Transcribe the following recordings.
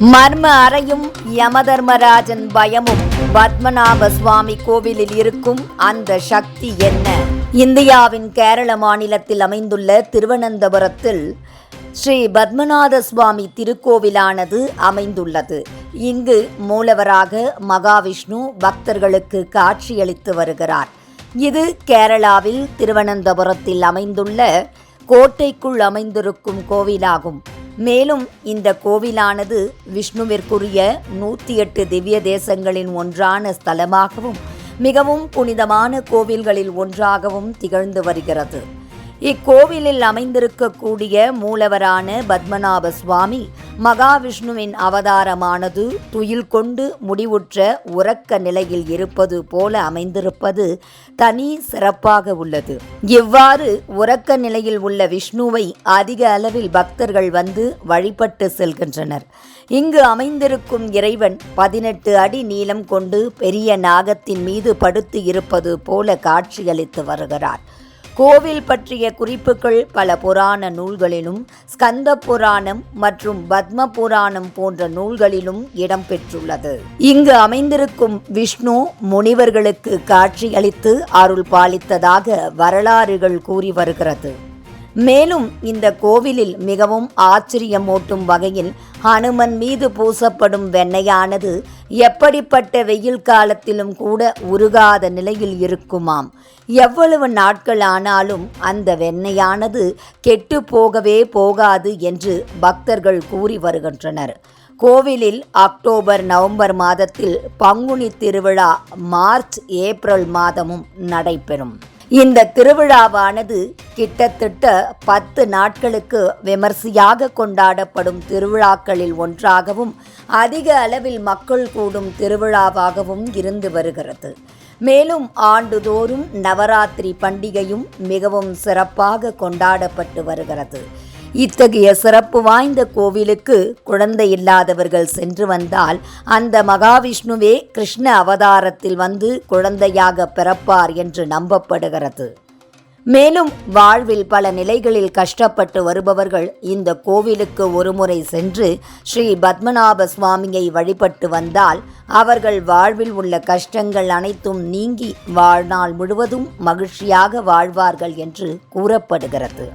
மர்ம அறையும் யமதர்மராஜன் பயமும் பத்மநாப சுவாமி கோவிலில் இருக்கும் அந்த சக்தி என்ன? இந்தியாவின் கேரள மாநிலத்தில் அமைந்துள்ள திருவனந்தபுரத்தில் ஸ்ரீ பத்மநாத சுவாமி திருக்கோவிலானது அமைந்துள்ளது. இங்கு மூலவராக மகாவிஷ்ணு பக்தர்களுக்கு காட்சியளித்து வருகிறார். இது கேரளாவில் திருவனந்தபுரத்தில் அமைந்துள்ள கோட்டைக்குள் அமைந்திருக்கும் கோவிலாகும். மேலும் இந்த கோவிலானது விஷ்ணுவிற்குரிய நூற்றி எட்டு திவ்ய தேசங்களின் ஒன்றான ஸ்தலமாகவும் மிகவும் புனிதமான கோவில்களில் ஒன்றாகவும் திகழ்ந்து வருகிறது. இக்கோவிலில் அமைந்திருக்கக்கூடிய மூலவரான பத்மநாப சுவாமி மகாவிஷ்ணுவின் அவதாரமானது துயில் கொண்டு முடிவுற்ற உறக்க நிலையில் இருப்பது போல அமைந்திருப்பது தனி சிறப்பாக உள்ளது. இவ்வாறு உறக்க நிலையில் உள்ள விஷ்ணுவை அதிக அளவில் பக்தர்கள் வந்து வழிபட்டு செல்கின்றனர். இங்கு அமைந்திருக்கும் இறைவன் பதினெட்டு அடி நீளம் கொண்டு பெரிய நாகத்தின் மீது படுத்து இருப்பது போல காட்சியளித்து வருகிறார். கோவில் பற்றிய குறிப்புகள் பல புராண நூல்களிலும் ஸ்கந்த புராணம் மற்றும் பத்ம புராணம் போன்ற நூல்களிலும் இடம்பெற்றுள்ளது. இங்கு அமைந்திருக்கும் விஷ்ணு முனிவர்களுக்கு காட்சியளித்து அருள் பாலித்ததாக வரலாறுகள் கூறி வருகிறது. மேலும் இந்த கோவிலில் மிகவும் ஆச்சரியமூட்டும் வகையில் ஹனுமன் மீது பூசப்படும் வெண்ணையானது எப்படிப்பட்ட வெயில் காலத்திலும் கூட உருகாத நிலையில் இருக்குமாம். எவ்வளவு நாட்கள் ஆனாலும் அந்த வெண்ணையானது கெட்டு போகவே போகாது என்று பக்தர்கள் கூறி வருகின்றனர். கோவிலில் அக்டோபர் நவம்பர் மாதத்தில் பங்குனி திருவிழா மார்ச் ஏப்ரல் மாதமும் நடைபெறும். இந்த திருவிழாவானது கிட்டத்தட்ட பத்து நாட்களுக்கு விமர்சையாக கொண்டாடப்படும் திருவிழாக்களில் ஒன்றாகவும் அதிக அளவில் மக்கள் கூடும் திருவிழாவாகவும் இருந்து வருகிறது. மேலும் ஆண்டுதோறும் நவராத்திரி பண்டிகையும் மிகவும் சிறப்பாக கொண்டாடப்பட்டு வருகிறது. இத்தகைய சிறப்பு வாய்ந்த கோவிலுக்கு குழந்தை இல்லாதவர்கள் சென்று வந்தால் அந்த மகாவிஷ்ணுவே கிருஷ்ண அவதாரத்தில் வந்து குழந்தையாக பிறப்பார் என்று நம்பப்படுகிறது. மேலும் வாழ்வில் பல நிலைகளில் கஷ்டப்பட்டு வருபவர்கள் இந்த கோவிலுக்கு ஒருமுறை சென்று ஸ்ரீ பத்மநாப சுவாமியை வழிபட்டு வந்தால் அவர்கள் வாழ்வில் உள்ள கஷ்டங்கள் அனைத்தும் நீங்கி வாழ்நாள் முழுவதும் மகிழ்ச்சியாக வாழ்வார்கள் என்று கூறப்படுகிறது.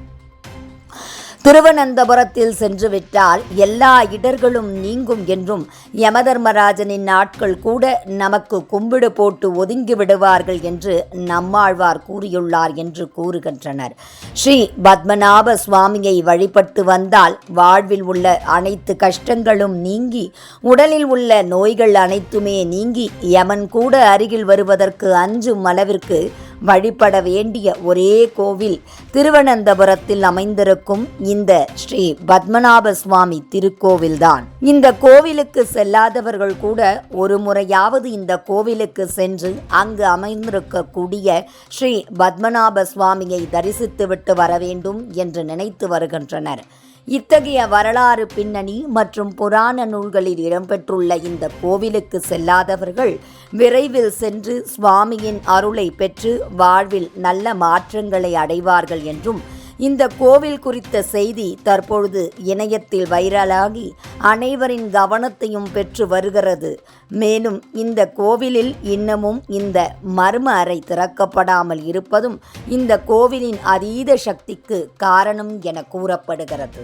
திருவனந்தபுரத்தில் சென்றுவிட்டால் எல்லா இடர்களும் நீங்கும் என்றும் யமதர்மராஜனின் நாட்கள் கூட நமக்கு கும்பிடு போட்டு ஒதுங்கி விடுவார்கள் என்று நம்மாழ்வார் கூறியுள்ளார் என்று கூறுகின்றனர். ஸ்ரீ பத்மநாப சுவாமியை வழிபட்டு வந்தால் வாழ்வில் உள்ள அனைத்து கஷ்டங்களும் நீங்கி உடலில் உள்ள நோய்கள் அனைத்துமே நீங்கி யமன் கூட அருகில் வருவதற்கு அஞ்சும் அளவிற்கு வழிபட வேண்டிய ஒரே கோவில் திருவனந்தபுரத்தில் அமைந்திருக்கும் இந்த ஸ்ரீ பத்மநாப சுவாமி திருக்கோவில்தான். இந்த கோவிலுக்கு செல்லாதவர்கள் கூட ஒரு முறையாவது இந்த கோவிலுக்கு சென்று அங்கு அமைந்திருக்கக்கூடிய ஸ்ரீ பத்மநாப சுவாமியை தரிசித்துவிட்டு வர வேண்டும் என்று நினைத்து வருகின்றனர். இத்தகைய வரலாறு பின்னணி மற்றும் புராண நூல்களில் இடம்பெற்றுள்ள இந்த கோவிலுக்கு செல்லாதவர்கள் விரைவில் சென்று சுவாமியின் அருளை பெற்று வாழ்வில் நல்ல மாற்றங்களை அடைவார்கள் என்றும் இந்த கோவில் குறித்த செய்தி தற்பொழுது இணையத்தில் வைரலாகி அனைவரின் கவனத்தையும் பெற்று வருகிறது. மேலும் இந்த கோவிலில் இன்னமும் இந்த மர்ம அறை திறக்கப்படாமல் இருப்பதும் இந்த கோவிலின் அதீத சக்திக்கு காரணம் என கூறப்படுகிறது.